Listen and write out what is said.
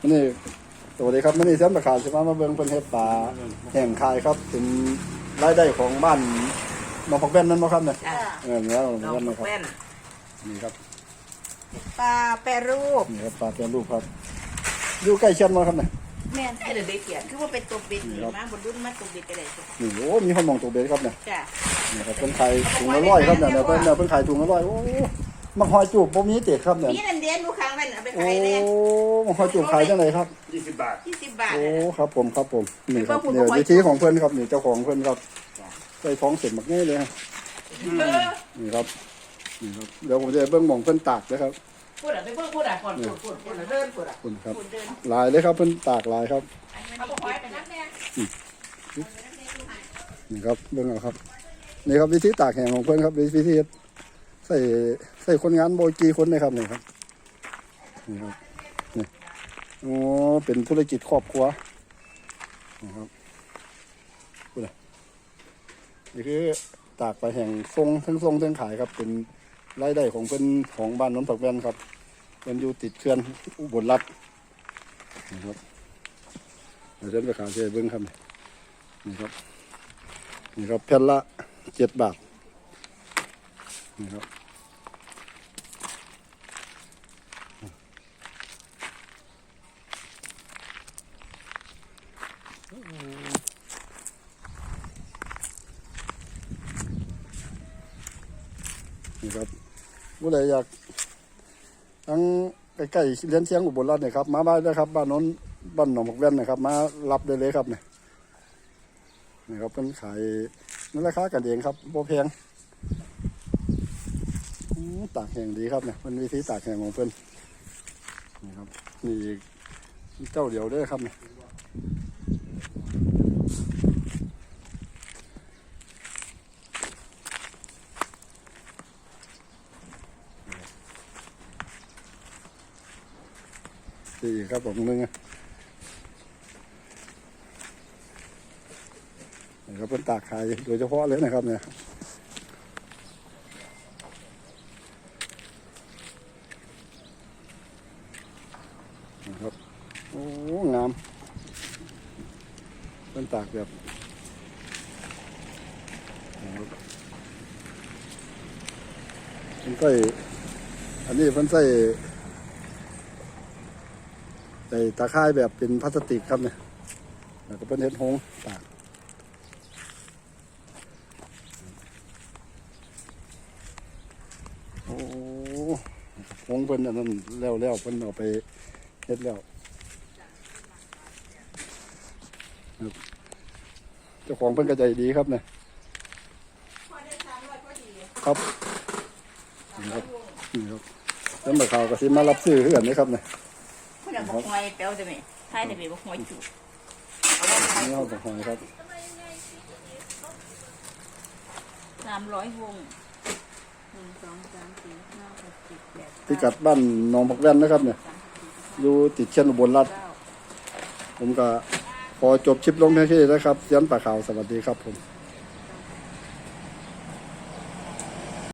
มันนี่สวัสดีครับมันนี่เส้นประขาวใช่ไหมมาเบิ่งเพิ่นเฮ็ดปลาแห่งคายครับ เป็นรายได้ของบ้านหนองผักแป้นนั่นบ่ครับเนี่ยจ้ะเออเนี่ยหนองน้ผัอกงแป้นนะครับแป้นนี่ครับปลาแปรรูปนี่ครับปลาแปรรูปครับอยู่ใกล้เชียนบ่ครับเนี่ย แม่นให้เดี๋ยวเด็กเกียรคือว่าเป็นตัวเป็ดนี่ครับ มาบนรุ่นมาตัวเป็ดก็ได้จ้ะนี่โอ้มีคนมองตัวเบสครับเนี่ยจ้ะนี่ครับเพิ่นขายถุงละร้อยครับเนี่ยเนี่ยเพิ่นเนี่ยเพิ่นขายถุงละร้อยโอ้ มังหอยจูบบ่มีเตะครับเนี่ยมีนันเดียนลูกค้างนั่นเอาไปโอ้ขายเลยมังหอยจูบขายจังไดครับ ยี่สิบบาท ยี่สิบบาทโอ้น่ะ ครับผมครับผมนี่ครับเพิ่นเนี่ยบอกว่าวิธีของเพื่อนครับนี่เจ้าของเพื่อนครับใส่ท้องเสร็จหมักง่ายเลยฮะเออนี่ครับนี่ครับเดี๋ยวผมจะเบิ้งหมองเพื่อนตากนะครับพูดอะไปเพิ่งพูดอะก่อนพูดพูดพูดอะเดินพูดอะคุณครับ พูดเดินลายเลยครับเพื่อนตากลายครับเอาไปคอยไปนักแม่นี่ครับเบิ้งเอาครับ นี่ครับวิธีตากแห้งของเพื่อนครับวิธีเฮ็ด ใส่ใส่คนงานโบยกี่คนนะครับนี่ครับนี่ครับนี่โอ้เป็นธุรกิจครอบครัวนี่ครับคุณอะนี่คือตากไปแห่งทรงทั้งทรงทั้งขายครับ เป็นรายได้ของเพื่อนของบ้านน้นผักแวนครับเป็นอยู่ติดเขื่อนอุบลรัฐนะครับเดี๋ยวฉันไปขายเชเบิ้งครับนี่ครับนี่ครับแผ่นละเจ็ดบาทนี่ครับ นี่ครับผู้ใดอยากทั้งใกล้ๆเลี้ยนเชียงอุบลรัฐเนี่ยครับมาบ้านได้ครับ บ้านน้นบ้านหนองบักแว่นนะครับ มารับได้เลยครับเนี่ยนี่ครับเป็นขายนั่นราคากันเองครับโบแพงตากแห้งดีครับเนี่ยเป็นวิธีตากแห้งของเพิ่นนี่ครับนี่เจ้าเดียวด้อครับเนี่ย ดีครับผมนึงนะครับเป็นตากขายโดยเฉพาะเลยนะครับเนี่ยนะครับโอ้งามเป็นตากแบบนะครับเป็นไส้อันนี้เป็นไส้ ใส่ตาข่ายแบบเป็นพลาสติกครับเนี่ยแล้วก็เป็นเฮ็ดหงตากโอ้หงเพิ่นอันนั้นแล้วแล้วเพิ่นเอาไปเฮ็ดแล้วเจ้าของเพิ่นก็ใจดีครับเนี่ยครับนี่ครับนี่ครับแล้วมาข่าวก็สิมารับซื้อเฮือนนี่ครับเนี่ย พูดอะบอกหอยเปลวจะไหมใช่แต่ไปบอกหอยจุกนี่เอาไปหอยครับสามร้อยวงหนึ่งสองสามสี่ห้าหกเจ็ดแปดพิกัดบ้านหนองผักแว่นนะครับเนี่ยอยู่ติดเชียนอุบลรัฐผมก็ขอจบคลิปลงเพียงแค่นี้นะครับเสียนป่าขาวสวัสดีครับผม